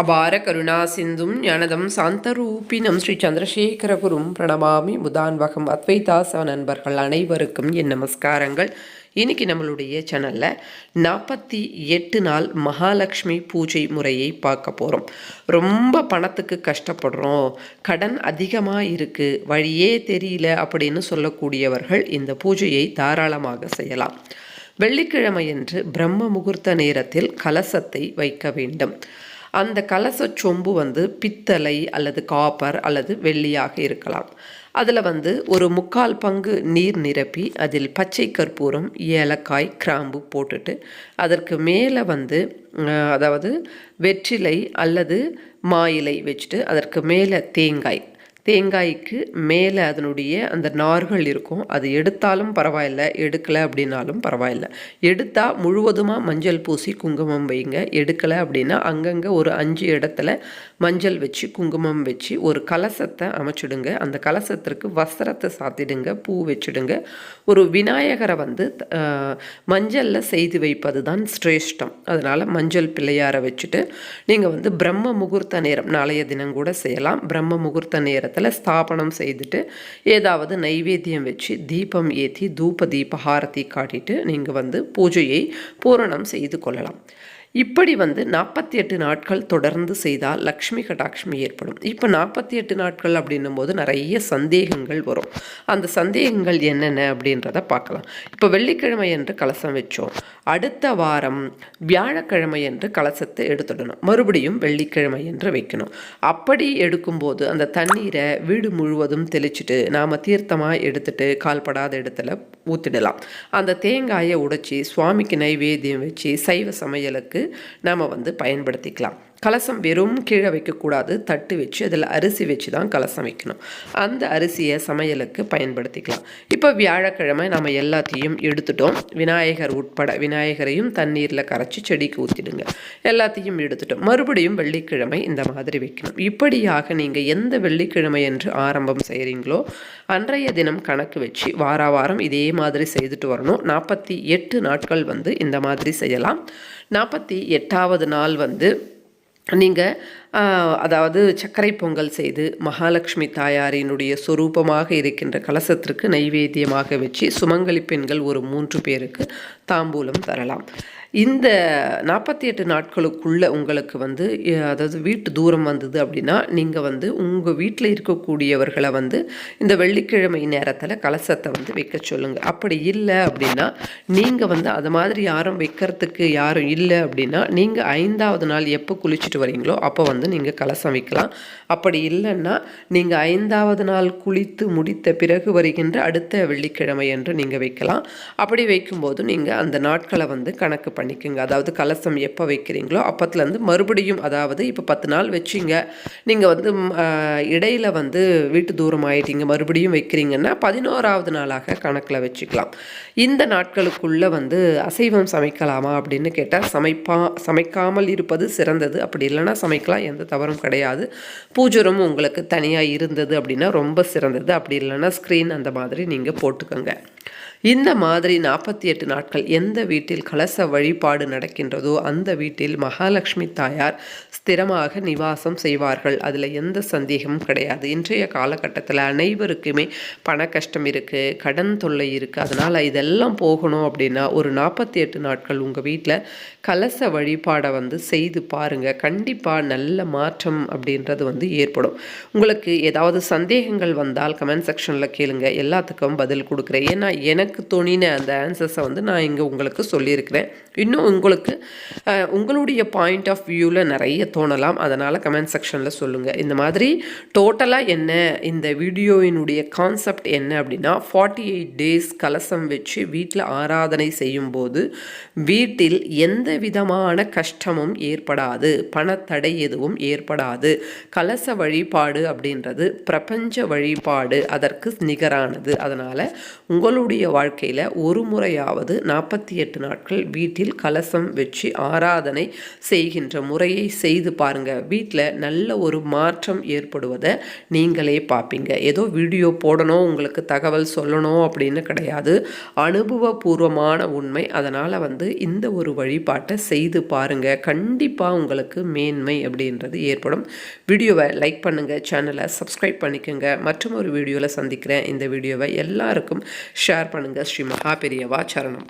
அபார கருணா சிந்தும் ஞானதம் சாந்தரூபினம் ஸ்ரீ சந்திரசேகரகுரும் பிரணமாமி முதான்வகம் அத்வைதாச நண்பர்கள் அனைவருக்கும் என் நமஸ்காரங்கள். இன்னைக்கு நம்மளுடைய சேனலில் நாற்பத்தி எட்டு நாள் மகாலட்சுமி பூஜை முறையை பார்க்க போகிறோம் ரொம்ப பணத்துக்கு கஷ்டப்படுறோம். கடன் அதிகமாக இருக்குது வழியே தெரியல அப்படின்னு சொல்லக்கூடியவர்கள் இந்த பூஜையை தாராளமாக செய்யலாம். வெள்ளிக்கிழமையன்று பிரம்ம முகூர்த்த நேரத்தில் கலசத்தை வைக்க வேண்டும். அந்த கலச சொம்பு வந்து பித்தளை அல்லது காப்பர் அல்லது வெள்ளியாக இருக்கலாம். அதில் வந்து ஒரு முக்கால் பங்கு நீர் நிரப்பி அதில் பச்சை கற்பூரம் ஏலக்காய் கிராம்பு போட்டுட்டு அதற்கு மேலே வந்து அதாவது வெற்றிலை அல்லது மாயிலை வச்சுட்டு அதற்கு மேலே தேங்காய் தேங்காய்க்கு மேலே அதனுடைய அந்த நார்கள் இருக்கும். அது எடுத்தாலும் பரவாயில்ல எடுக்கலை அப்படின்னாலும் பரவாயில்ல. எடுத்தால் முழுவதுமாக மஞ்சள் பூசி குங்குமம் வைங்க. எடுக்கலை அப்படின்னா அங்கங்கே ஒரு அஞ்சு இடத்துல மஞ்சள் வச்சு குங்குமம் வச்சு ஒரு கலசத்தை அமைச்சிடுங்க. அந்த கலசத்திற்கு வஸ்திரத்தை சாத்திடுங்க பூ வச்சுடுங்க. ஒரு விநாயகரை வந்து மஞ்சளில் செய்து வைப்பது தான் சிரேஷ்டம். அதனால் மஞ்சள் பிள்ளையாரை வச்சுட்டு நீங்கள் வந்து பிரம்ம முகூர்த்த நேரம் நாளைய தினம் கூட செய்யலாம். பிரம்ம முகூர்த்த நேரத்தில் ஸ்தாபனம் செய்துட்டு ஏதாவது நைவேத்தியம் வச்சு தீபம் ஏற்றி தூப தீப காட்டிட்டு நீங்கள் வந்து பூஜையை பூரணம் செய்து கொள்ளலாம். இப்படி வந்து நாற்பத்தி எட்டு நாட்கள் தொடர்ந்து செய்தால் லக்ஷ்மி கடாட்சமி ஏற்படும். இப்போ நாற்பத்தி எட்டு நாட்கள் அப்படின்னும் போது நிறைய சந்தேகங்கள் வரும். அந்த சந்தேகங்கள் என்னென்ன அப்படின்றத பார்க்கலாம். இப்போ வெள்ளிக்கிழமை என்று கலசம் வச்சோம். அடுத்த வாரம் வியாழக்கிழமை என்று கலசத்தை எடுத்துடணும். மறுபடியும் வெள்ளிக்கிழமை என்று வைக்கணும். அப்படி எடுக்கும்போது அந்த தண்ணீரை வீடு முழுவதும் தெளிச்சுட்டு நாம் தீர்த்தமாக எடுத்துட்டு கால்படாத இடத்துல ஊற்றிடலாம் அந்த தேங்காயை உடைச்சி சுவாமிக்கு நைவேத்தியம் வச்சு சைவ சமையலுக்கு நாம் வந்து பயன்படுத்திக்கலாம். கலசம் வெறும் கீழே வைக்கக்கூடாது. தட்டு வச்சு அதில் அரிசி வச்சு தான் கலசம் வைக்கணும். அந்த அரிசியை சமையலுக்கு பயன்படுத்திக்கலாம். இப்போ வியாழக்கிழமை நம்ம எல்லாத்தையும் எடுத்துட்டோம். விநாயகர் உட்பட விநாயகரையும் தண்ணீரில் கரைச்சி செடிக்கு ஊற்றிடுங்க எல்லாத்தையும் எடுத்துட்டோம். மறுபடியும் வெள்ளிக்கிழமை இந்த மாதிரி வைக்கணும். இப்படியாக நீங்கள் எந்த வெள்ளிக்கிழமை என்று ஆரம்பம் செய்கிறீங்களோ அன்றைய தினம் கணக்கு வச்சு வார வாரம் இதே மாதிரி செய்துட்டு வரணும். நாற்பத்தி எட்டு நாட்கள் வந்து இந்த மாதிரி செய்யலாம். நாற்பத்தி எட்டாவது நாள் வந்து நீங்கள் அதாவது சர்க்கரை பொங்கல் செய்து மகாலட்சுமி தாயாரினுடைய சொரூபமாக இருக்கின்ற கலசத்திற்கு நைவேத்தியமாக வச்சு சுமங்கலி பெண்கள் ஒரு மூன்று பேருக்கு தாம்பூலம் தரலாம். இந்த நாற்பத்தி எட்டு நாட்களுக்குள்ளே உங்களுக்கு வந்து அதாவது வீட்டு தூரம் வந்தது அப்படின்னா நீங்கள் வந்து உங்கள் வீட்டில் இருக்கக்கூடியவர்களை வந்து இந்த வெள்ளிக்கிழமை நேரத்தில் கலசத்தை வந்து வைக்க சொல்லுங்கள் அப்படி இல்லை அப்படின்னா நீங்கள் வந்து அது மாதிரி யாரும் வைக்கிறதுக்கு யாரும் இல்லை அப்படின்னா நீங்கள் ஐந்தாவது நாள் எப்போ குளிச்சுட்டு வரீங்களோ அப்போ வந்து நீங்கள் கலசம் வைக்கலாம். அப்படி இல்லைன்னா நீங்கள் ஐந்தாவது நாள் குளித்து முடித்த பிறகு வருகின்ற அடுத்த வெள்ளிக்கிழமை என்று நீங்கள் வைக்கலாம். அப்படி வைக்கும்போது நீங்கள் அந்த நாட்களை வந்து கணக்கு பண்ணிக்கோங்க. அதாவது கலசம் எப்போ வைக்கிறீங்களோ அப்போத்துலேருந்து மறுபடியும் அதாவது இப்போ பத்து நாள் வச்சிங்க. நீங்கள் வந்து இடையில் இடையில வந்து வீட்டு தூரம் ஆகிட்டீங்க மறுபடியும் வைக்கிறீங்கன்னா பதினோராவது நாளாக கணக்கில் வச்சுக்கலாம். இந்த நாட்களுக்குள்ளே வந்து அசைவம் சமைக்கலாமா அப்படின்னு கேட்டால் சமைப்பா சமைக்காமல் இருப்பது சிறந்தது. அப்படி இல்லைன்னா சமைக்கலாம் எந்த தவறும் கிடையாது. பூஜரும் உங்களுக்கு தனியாக இருந்தது அப்படின்னா ரொம்ப சிறந்தது. அப்படி இல்லைன்னா ஸ்க்ரீன் அந்த மாதிரி நீங்கள் போட்டுக்கோங்க. இந்த மாதிரி நாற்பத்தி எட்டு நாட்கள் எந்த வீட்டில் கலச வழிபாடு நடக்கின்றதோ அந்த வீட்டில் மகாலட்சுமி தாயார் ஸ்திரமாக நிவாசம் செய்வார்கள். அதில் எந்த சந்தேகமும் கிடையாது. இன்றைய காலகட்டத்தில் அனைவருக்குமே பண கஷ்டம் இருக்குது கடன் தொல்லை இருக்குது அதனால் இதெல்லாம் போகணும் அப்படின்னா ஒரு நாற்பத்தி எட்டு நாட்கள் உங்கள் வீட்டில் கலச வழிபாடை வந்து செய்து பாருங்கள் கண்டிப்பாக நல்ல மாற்றம் அப்படின்றது வந்து ஏற்படும். உங்களுக்கு ஏதாவது சந்தேகங்கள் வந்தால் கமெண்ட் செக்ஷனில் கேளுங்க. எல்லாத்துக்கும் பதில் கொடுக்குறேன். ஏன்னா எனக்கு தோணின அந்த ஆன்சர்ஸை வந்து நான் இங்கே உங்களுக்கு சொல்லியிருக்கிறேன். இன்னும் உங்களுக்கு உங்களுடைய பாயிண்ட் ஆஃப் வியூவில் நிறைய தோணலாம். அதனால் கமெண்ட் செக்ஷனில் சொல்லுங்கள் இந்த மாதிரி டோட்டலாக என்ன இந்த வீடியோவினுடைய கான்செப்ட் என்ன அப்படின்னா ஃபார்ட்டி எயிட் டேஸ் கலசம் வச்சு வீட்டில் ஆராதனை செய்யும்போது வீட்டில் எந்த விதமான கஷ்டமும் ஏற்படாது. பணத்தடை எதுவும் ஏற்படாது. கலச வழிபாடு அப்படின்றது பிரபஞ்ச வழிபாடு அதற்கு நிகரானது. அதனால் உங்களுடைய வாழ்க்கையில் ஒரு முறையாவது நாற்பத்தி எட்டு நாட்கள் வீட்டில் கலசம் வச்சு ஆராதனை செய்கின்ற முறையை செய்து பாருங்க. வீட்டில் நல்ல ஒரு மாற்றம் ஏற்படுவதை நீங்களே பார்ப்பீங்க ஏதோ வீடியோ போடணும் உங்களுக்கு தகவல் சொல்லணும் அப்படின்னு கிடையாது. அனுபவபூர்வமான உண்மை. அதனால் வந்து இந்த ஒரு வழிபாட்டை செய்து பாருங்க. கண்டிப்பாக உங்களுக்கு மேன்மை அப்படின்றது ஏற்படும். வீடியோவை லைக் பண்ணுங்கள் சேனலை சப்ஸ்கிரைப் பண்ணிக்கோங்க. மற்றும் ஒரு வீடியோவில் சந்திக்கிறேன். இந்த வீடியோவை எல்லாருக்கும் ஷேர் பண்ணுங்கள் ஸ்ரீ மகா பெரியவா சரணம்